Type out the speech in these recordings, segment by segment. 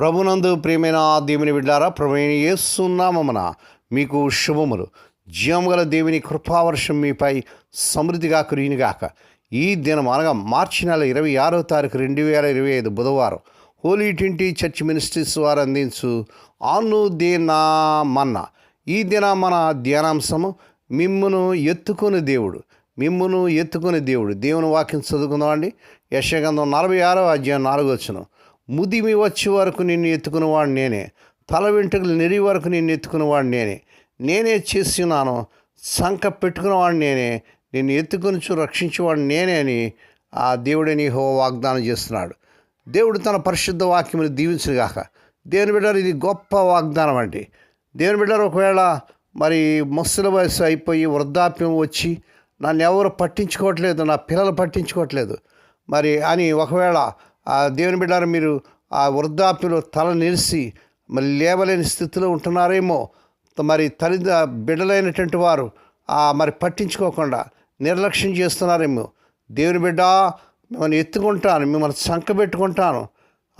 ప్రభునందు ప్రియమైన దేవుని బిడ్డారా ప్రభుని ఏసున్నామన మీకు శుభములు. జీవం దేవుని కృపావర్షం మీపై సమృద్ధిగా కురిగినగాక ఈ దినం అనగా మార్చి నెల ఇరవై ఆరో తారీఖు రెండు వేల ఇరవై ఐదు బుధవారం హోలీ ట్వంటీ చర్చ్ మినిస్ట్రీస్ వారు అందించు ఆను దేనా మన్న ఈ దిన మన ధ్యానాంశము మిమ్మును ఎత్తుకుని దేవుడు మిమ్మును ఎత్తుకుని దేవుడు. దేవుని వాక్యం చదువుకుందామండి. యశగంధం నలభై ఆరో అధ్యాయం నాలుగో వచ్చినాం ముదిమి వచ్చే వరకు నిన్ను ఎత్తుకునేవాడు నేనే. తల వెంట్రుకలు నెరి వరకు నిన్ను ఎత్తుకునేవాడు నేనే. నేనే చేస్తున్నాను. శంఖ పెట్టుకున్నవాడు నేనే. నిన్ను ఎత్తుకొని రక్షించేవాడు నేనే అని ఆ దేవుడిని హో వాగ్దానం చేస్తున్నాడు. దేవుడు తన పరిశుద్ధ వాక్యమును దీవించుగాక దేవుని బిడ్డారు ఇది గొప్ప వాగ్దానం అండి. దేవుని బిడ్డారు ఒకవేళ మరి ముసలి వయసు అయిపోయి వృద్ధాప్యం వచ్చి నన్ను ఎవరు పట్టించుకోవట్లేదు నా పిల్లలు పట్టించుకోవట్లేదు. మరి అని ఒకవేళ ఆ దేవుని బిడ్డారు మీరు ఆ వృద్ధాప్యలో తల నిలిచి మరి లేవలేని స్థితిలో ఉంటున్నారేమో. మరి తల్లి బిడ్డలైనటువంటి వారు ఆ మరి పట్టించుకోకుండా నిర్లక్ష్యం చేస్తున్నారేమో. దేవుని బిడ్డ మిమ్మల్ని ఎత్తుకుంటాను మిమ్మల్ని సంకబెట్టుకుంటాను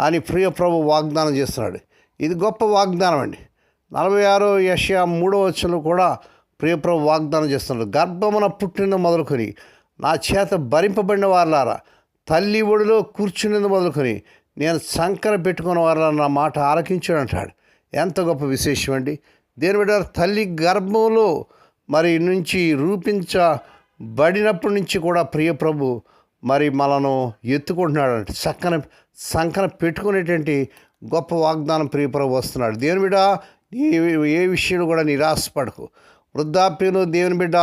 అని ప్రియ ప్రభు వాగ్దానం చేస్తున్నాడు. ఇది గొప్ప వాగ్దానం అండి. నలభై ఆరో యషయా మూడో వచ్చంలో కూడా ప్రియప్రభు వాగ్దానం చేస్తున్నాడు. గర్భమున పుట్టిన మొదలుకొని నా చేత భరింపబడిన వారులారా తల్లి ఒడిలో కూర్చునేది మొదలుకొని నేను సంకర పెట్టుకున్న వారు నా మాట ఆలకించాడు అంటాడు ఎంత గొప్ప విశేషం అండి. దేని బిడ్డారు తల్లి గర్భంలో మరి నుంచి రూపించబడినప్పటి నుంచి కూడా ప్రియప్రభు మరి మనను ఎత్తుకుంటున్నాడు అంటే చక్కన సంకన పెట్టుకునేటువంటి గొప్ప వాగ్దానం ప్రియప్రభు వస్తున్నాడు. దేవుని బిడ్డ నీ ఏ విషయంలో కూడా నిరాశపడకు. వృద్ధాప్యంలో దేవుని బిడ్డ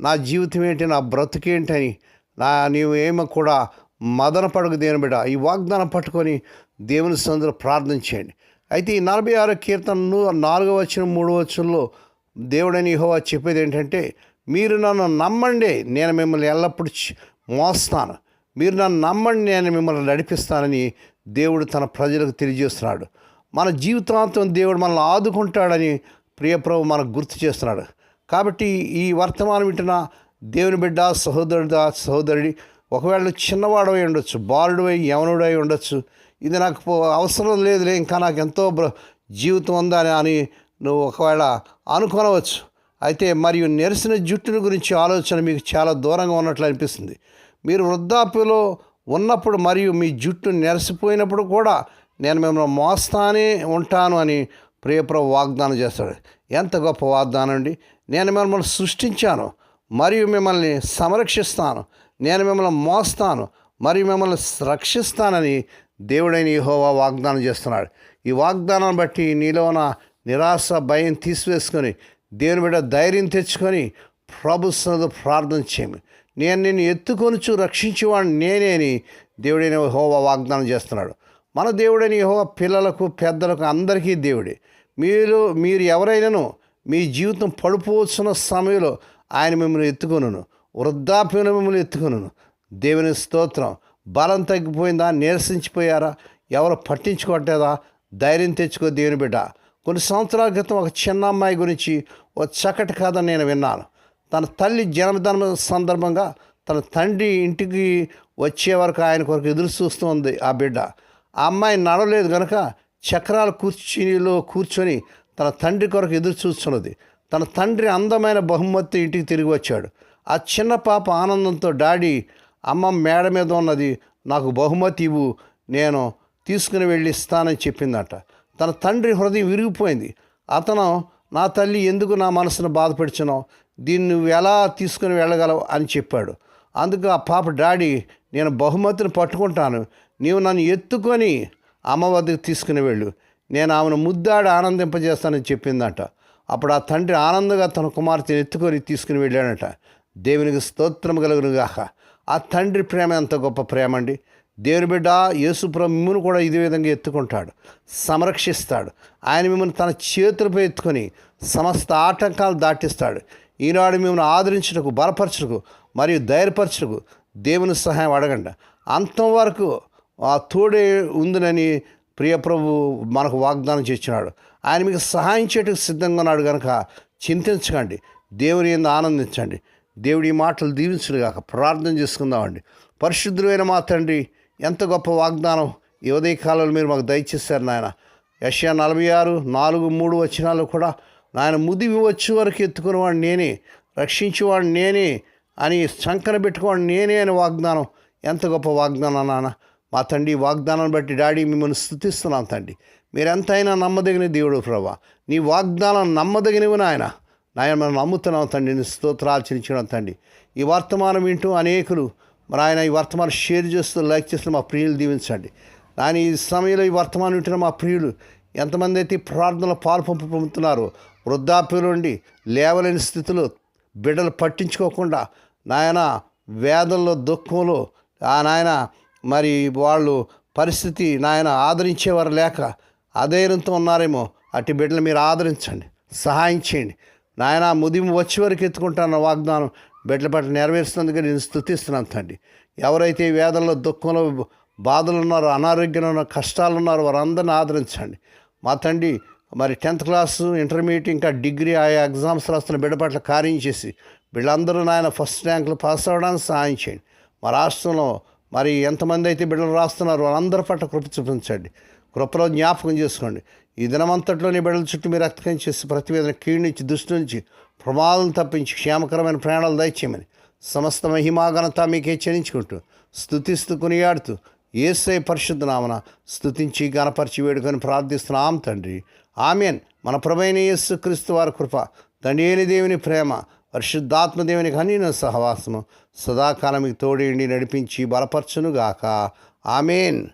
నా జీవితం ఏంటి నా బ్రతుకేంటి అని నా నీవు ఏమో కూడా మదన పడకు దేవుని బిడ్డ? ఈ వాగ్దానం పట్టుకొని దేవుని సందులో ప్రార్థన చేయండి. అయితే ఈ నలభై ఆరో కీర్తనను నాలుగో వచ్చిన మూడో వచ్చంలో దేవుడని యహోవా చెప్పేది ఏంటంటే మీరు నన్ను నమ్మండి నేను మిమ్మల్ని ఎల్లప్పుడూ మోస్తాను. మీరు నన్ను నమ్మండి నేను మిమ్మల్ని నడిపిస్తానని దేవుడు తన ప్రజలకు తెలియజేస్తున్నాడు. మన జీవితాంతం దేవుడు మనల్ని ఆదుకుంటాడని ప్రియప్రభు మనకు గుర్తు చేస్తున్నాడు. కాబట్టి ఈ వర్తమానం వింటున్న దేవుని బిడ్డ సహోదరుడా సహోదరుడి ఒకవేళ నువ్వు చిన్నవాడవై ఉండొచ్చు బాలుడవై యవనుడై ఉండొచ్చు ఇది నాకు అవసరం లేదులే ఇంకా నాకు ఎంతో బ్ర- జీవితం ఉందా అని- నువ్వు ఒకవేళ అనుకోనవచ్చు. అయితే మరియు నెరిసిన జుట్టుని గురించి ఆలోచన మీకు చాలా దూరంగా ఉన్నట్లు అనిపిస్తుంది. మీరు వృద్ధాప్యలో ఉన్నప్పుడు మరియు మీ జుట్టు నెరసిపోయినప్పుడు కూడా నేను మిమ్మల్ని మోస్తానే ఉంటాను అని ప్రియప్రభు వాగ్దానం చేస్తాడు. ఎంత గొప్ప వాగ్దానం అండి. నేను మిమ్మల్ని సృష్టించాను మరియు మిమ్మల్ని సంరక్షిస్తాను. నేను మిమ్మల్ని మోస్తాను మరియు మిమ్మల్ని రక్షిస్తానని దేవుడైన యహోవా వాగ్దానం చేస్తున్నాడు. ఈ వాగ్దానాన్ని బట్టి నీలోన నిరాశ భయం తీసివేసుకొని దేవుని బిడ్డ ధైర్యం తెచ్చుకొని ప్రభు సన్నిధిలో ప్రార్థన చేయము నేను నిన్ను ఎత్తుకొనుచు రక్షించేవాడిని నేనే అని దేవుడైన హోవా వాగ్దానం చేస్తున్నాడు. మన దేవుడైన యహోవా పిల్లలకు పెద్దలకు అందరికీ దేవుడే. మీరు మీరు ఎవరైనాను మీ జీవితం పడిపోవచ్చున్న సమయంలో ఆయన మిమ్మల్ని ఎత్తుకొనును. వృద్ధాప్యములు మిమ్మల్ని దేవుని స్తోత్రం. బలం తగ్గిపోయిందా? నీరసించిపోయారా? ఎవరు పట్టించుకోవట్లేదా? ధైర్యం తెచ్చుకో దేవుని బిడ్డ. కొన్ని సంవత్సరాల క్రితం ఒక చిన్న అమ్మాయి గురించి ఒక చక్కటి కథ నేను విన్నాను. తన తల్లి జన్మదిన సందర్భంగా తన తండ్రి ఇంటికి వచ్చే వరకు ఆయన కొరకు ఎదురు చూస్తుంది ఆ బిడ్డ. ఆ అమ్మాయి నడవలేదు కనుక చక్రాల కుర్చీలో కూర్చొని తన తండ్రి కొరకు ఎదురు చూస్తున్నది. తన తండ్రి అందమైన బహుమతి ఇంటికి తిరిగి వచ్చాడు. ఆ చిన్న పాప ఆనందంతో డాడీ అమ్మ మేడ మీద ఉన్నది నాకు బహుమతి ఇవ్వు నేను తీసుకుని వెళ్ళి ఇస్తానని చెప్పిందట. తన తండ్రి హృదయం విరిగిపోయింది. అతను నా తల్లి ఎందుకు నా మనసును బాధపడిచినో దీన్ని నువ్వు ఎలా తీసుకుని వెళ్ళగలవు? అని చెప్పాడు. అందుకు ఆ పాప డాడీ నేను బహుమతిని పట్టుకుంటాను. నీవు నన్ను ఎత్తుకొని అమ్మ వద్దకు తీసుకుని వెళ్ళు. నేను ఆమెను ముద్దాడి ఆనందింపజేస్తానని చెప్పిందట. అప్పుడు ఆ తండ్రి ఆనందంగా తన కుమార్తెను ఎత్తుకొని తీసుకుని వెళ్ళాడట. దేవునికి స్తోత్రం కలుగునుగాక. ఆ తండ్రి ప్రేమ ఎంత గొప్ప ప్రేమ అండి దేవుని బిడ్డ యేసుప్రభు మిమ్మల్ని కూడా ఇదే విధంగా ఎత్తుకుంటాడు. సంరక్షిస్తాడు. ఆయన మిమ్మల్ని తన చేతులపై ఎత్తుకొని సమస్త ఆటంకాలు దాటిస్తాడు. ఈనాడు మిమ్మల్ని ఆదరించుటకు బలపరచుటకు మరియు ధైర్యపరచుటకు దేవుని సహాయం అడగండి. అంతం వరకు ఆ తోడే ఉందినని ప్రియప్రభు మనకు వాగ్దానం చేస్తున్నాడు. ఆయన మీకు సహాయం చేయటకు సిద్ధంగా ఉన్నాడు కనుక చింతించకండి. దేవుని ఎందు ఆనందించండి. దేవుడి మాటలు దీవించుగాక ప్రార్థన చేసుకుందామండి. పరిశుద్ధులైన మా తండ్రి ఎంత గొప్ప వాగ్దానం ఈ ఉదయ కాలంలో మీరు మాకు దయచేశారు నాయన. యష్యా నలభై ఆరు నాలుగు మూడు వచనాలు కూడా నాయన ముదివి వచ్చే వరకు ఎత్తుకునేవాడు నేనే రక్షించేవాడు నేనే అని శంకర పెట్టుకోవాడు నేనే అని వాగ్దానం. ఎంత గొప్ప వాగ్దానం నాన్న మా తండ్రి వాగ్దానాన్ని బట్టి డాడీ మిమ్మల్ని స్థుతిస్తున్నాం తండ్రి. మీరెంతైనా నమ్మదగిన దేవుడు ప్రభా. నీ వాగ్దానం నమ్మదగినవి నాయన. నాయన మనం నమ్ముతున్నాం తండ్రి నీ స్తోత్రాలు చెల్లించడం తండ్రి. ఈ వర్తమానం వింటూ అనేకులు మరి ఆయన ఈ వర్తమానం షేర్ చేస్తూ లైక్ చేస్తూ మా ప్రియులు దీవించండి. ఆయన ఈ సమయంలో ఈ వర్తమానం వింటున్న మా ప్రియులు ఎంతమంది అయితే ఈ ప్రార్థనలో పాలు పంపు పొందుతున్నారో వృద్ధాప్యులు ఉండి లేవలేని స్థితిలో బిడ్డలు పట్టించుకోకుండా నాయన వేదనలో దుఃఖంలో ఆ నాయన మరి వాళ్ళు పరిస్థితి నాయన ఆదరించేవారు లేక అధైర్యంతో ఉన్నారేమో అట్టి బిడ్డలు మీరు ఆదరించండి సహాయం చేయండి. నాయన ముదిము వచ్చే వరకు ఎత్తుకుంటాను వాగ్దానం బిడ్డల పట్ల నెరవేరుస్తున్నందుకు నేను స్థుతిస్తున్నాను తండ్రి. ఎవరైతే వేదల్లో వేదనలో దుఃఖంలో బాధలు ఉన్నారో అనారోగ్యంలో ఉన్న కష్టాలు ఉన్నారో వారందరిని ఆదరించండి. మా తండ్రి మరి టెన్త్ క్లాసు ఇంటర్మీడియట్ ఇంకా డిగ్రీ ఆయా ఎగ్జామ్స్ రాస్తున్న బిడ్డ పట్ల కార్యం చేసి వీళ్ళందరూ నాయన ఫస్ట్ ర్యాంకులు పాస్ అవ్వడానికి సహాయం చేయండి. మా రాష్ట్రంలో మరి ఎంతమంది అయితే బిడ్డలు రాస్తున్నారో వాళ్ళందరి పట్ల కృప చూపించండి. కృపలో జ్ఞాపకం చేసుకోండి. ఈ దినమంతట్లోని బిడ్డల చుట్టూ మీరు రక్తకం చేసి ప్రతివేదన క్షీణించి దృష్టి నుంచి ప్రమాదం తప్పించి క్షేమకరమైన ప్రయాణాలు దయచేయమని సమస్త మహిమాఘనత మీకే చెల్లించుకుంటూ స్థుతిస్తూ కొనియాడుతూ ఏసై పరిశుద్ధ నామన స్థుతించి గణపరిచి వేడుకొని ప్రార్థిస్తున్నాం తండ్రి. ఆమెన్. మన ప్రభైన యేసు క్రీస్తు వారి కృప తండ్రి అయిన దేవుని ప్రేమ పరిశుద్ధాత్మ దేవుని కనీన సహవాసము సదాకాలం మీకు తోడేండి నడిపించి బలపరచునుగాక. ఆమెన్.